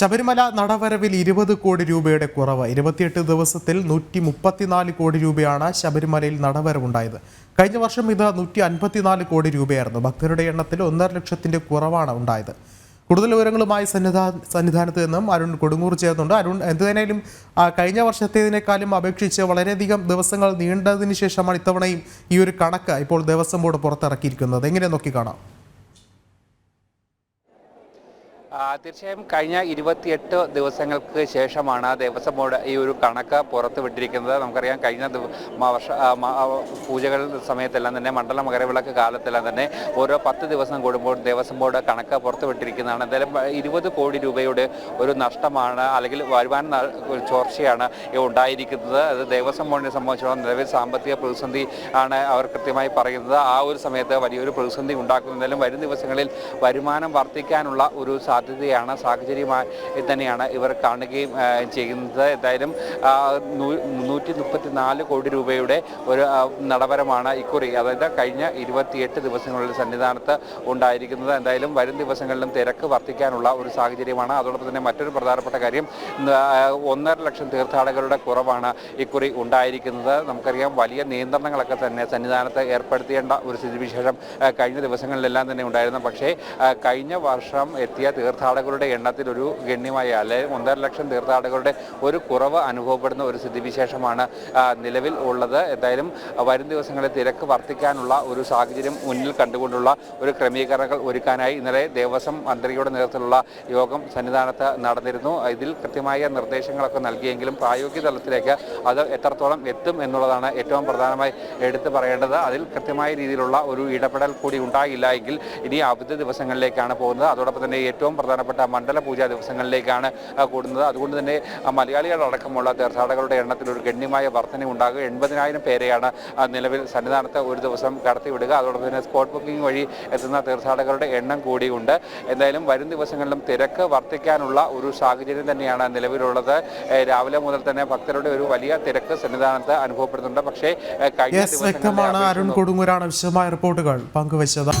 ശബരിമല നടവരവിൽ ഇരുപത് കോടി രൂപയുടെ കുറവ്. ഇരുപത്തിയെട്ട് ദിവസത്തിൽ നൂറ്റി മുപ്പത്തിനാല് കോടി രൂപയാണ് ശബരിമലയിൽ നടവരവുണ്ടായത്. കഴിഞ്ഞ വർഷം ഇത് നൂറ്റി അൻപത്തിനാല് കോടി രൂപയായിരുന്നു. ഭക്തരുടെ എണ്ണത്തിൽ ഒന്നര ലക്ഷത്തിന്റെ കുറവാണ് ഉണ്ടായത്. കൂടുതൽ വിവരങ്ങളുമായി സന്നിധാ സന്നിധാനത്ത് നിന്നും അരുൺ കൊടുങ്ങൂർ ചേർന്നുണ്ട്. അരുൺ എന്തുതന്നെയാലും കഴിഞ്ഞ വർഷത്തേതിനേക്കാളും അപേക്ഷിച്ച് വളരെയധികം ദിവസങ്ങൾ നീണ്ടതിന് ശേഷമാണ് ഇത്തവണയും ഈ ഒരു കണക്ക് ഇപ്പോൾ ദേവസ്വം ബോർഡ് പുറത്തിറക്കിയിരിക്കുന്നത്. എങ്ങനെ നോക്കി കാണാം തീർച്ചയായും കഴിഞ്ഞ ഇരുപത്തിയെട്ട് ദിവസങ്ങൾക്ക് ശേഷമാണ് ദേവസ്വം ബോർഡ് ഈ ഒരു കണക്ക് പുറത്തുവിട്ടിരിക്കുന്നത് നമുക്കറിയാം കഴിഞ്ഞ വർഷ പൂജകൾ സമയത്തെല്ലാം തന്നെ മണ്ഡല മകരവിളക്ക് കാലത്തെല്ലാം തന്നെ ഓരോ പത്ത് ദിവസം കൂടുമ്പോൾ ദേവസ്വം ബോർഡ് കണക്ക് പുറത്തുവിട്ടിരിക്കുന്നതാണ് എന്തായാലും ഇരുപത് കോടി രൂപയുടെ ഒരു നഷ്ടമാണ് അല്ലെങ്കിൽ വരുമാന ചോർച്ചയാണ് ഉണ്ടായിരിക്കുന്നത്. അത് ദേവസ്വം ബോർഡിനെ സംബന്ധിച്ചിടത്തോളം നിലവിൽ സാമ്പത്തിക പ്രതിസന്ധി ആണ് അവർ കൃത്യമായി പറയുന്നത്. ആ ഒരു സമയത്ത് വലിയൊരു പ്രതിസന്ധി ഉണ്ടാക്കുന്നതിലും വരും ദിവസങ്ങളിൽ വരുമാനം വർദ്ധിക്കാനുള്ള ഒരു സാധ്യതയാണ് സാഹചര്യമായി തന്നെയാണ് ഇവർ കാണുകയും ചെയ്യുന്നത്. എന്തായാലും മുന്നൂറ്റി മുപ്പത്തി നാല് കോടി രൂപയുടെ ഒരു നടപരമാണ് ഇക്കുറി അതായത് കഴിഞ്ഞ ഇരുപത്തിയെട്ട് ദിവസങ്ങളിൽ സന്നിധാനത്ത് ഉണ്ടായിരിക്കുന്നത്. എന്തായാലും വരും ദിവസങ്ങളിലും തിരക്ക് വർദ്ധിക്കാനുള്ള ഒരു സാഹചര്യമാണ്. അതോടൊപ്പം തന്നെ മറ്റൊരു പ്രധാനപ്പെട്ട കാര്യം ഒന്നര ലക്ഷം തീർത്ഥാടകരുടെ കുറവാണ് ഇക്കുറി ഉണ്ടായിരിക്കുന്നത്. നമുക്കറിയാം വലിയ നിയന്ത്രണങ്ങളൊക്കെ തന്നെ സന്നിധാനത്ത് ഏർപ്പെടുത്തേണ്ട ഒരു സ്ഥിതിവിശേഷം കഴിഞ്ഞ ദിവസങ്ങളിലെല്ലാം തന്നെ ഉണ്ടായിരുന്നു. പക്ഷേ കഴിഞ്ഞ വർഷം എത്തിയ തീർത്ഥാടകരുടെ എണ്ണത്തിൽ ഒരു ഗണ്യമായ അല്ലെ ഒന്നര ലക്ഷം തീർത്ഥാടകരുടെ ഒരു കുറവ് അനുഭവപ്പെടുന്ന ഒരു സ്ഥിതിവിശേഷമാണ് നിലവിൽ ഉള്ളത്. എന്തായാലും വരും ദിവസങ്ങളിൽ തിരക്ക് വർദ്ധിക്കാനുള്ള ഒരു സാഹചര്യം മുന്നിൽ കണ്ടുകൊണ്ടുള്ള ഒരു ക്രമീകരണങ്ങൾ ഒരുക്കാനായി ഇന്നലെ ദേവസ്വം മന്ത്രിയുടെ നേതൃത്വത്തിലുള്ള യോഗം സന്നിധാനത്ത് നടന്നിരുന്നു. ഇതിൽ കൃത്യമായ നിർദ്ദേശങ്ങളൊക്കെ നൽകിയെങ്കിലും പ്രായോഗിക തലത്തിലേക്ക് അത് എത്രത്തോളം എത്തും എന്നുള്ളതാണ് ഏറ്റവും പ്രധാനമായി എടുത്തു പറയേണ്ടത്. അതിൽ കൃത്യമായ രീതിയിലുള്ള ഒരു ഇടപെടൽ കൂടി ഉണ്ടായില്ല എങ്കിൽ ഇനി അവധി ദിവസങ്ങളിലേക്കാണ് പോകുന്നത്. അതോടൊപ്പം തന്നെ ഏറ്റവും പ്രധാനപ്പെട്ട മണ്ഡല പൂജാ ദിവസങ്ങളിലേക്കാണ് കൂടുന്നത്. അതുകൊണ്ട് തന്നെ മലയാളികളടക്കമുള്ള തീർത്ഥാടകരുടെ എണ്ണത്തിൽ ഒരു ഗണ്യമായ വർധന ഉണ്ടാകുക എൺപതിനായിരം പേരെയാണ് നിലവിൽ സന്നിധാനത്ത് ഒരു ദിവസം കടത്തിവിടുക. അതോടൊപ്പം തന്നെ സ്പോട്ട് ബുക്കിംഗ് വഴി എത്തുന്ന തീർത്ഥാടകരുടെ എണ്ണം കൂടിയുണ്ട്. എന്തായാലും വരും ദിവസങ്ങളിലും തിരക്ക് വർദ്ധിക്കാനുള്ള ഒരു സാഹചര്യം തന്നെയാണ് നിലവിലുള്ളത്. രാവിലെ മുതൽ തന്നെ ഭക്തരുടെ ഒരു വലിയ തിരക്ക് സന്നിധാനത്ത് അനുഭവപ്പെടുന്നുണ്ട്. പക്ഷേ കഴിഞ്ഞ ദിവസമാണ് അരുൺ കൊടുങ്ങൂരാണ് വിശദമായ റിപ്പോർട്ടുകൾ പങ്കുവച്ചത്.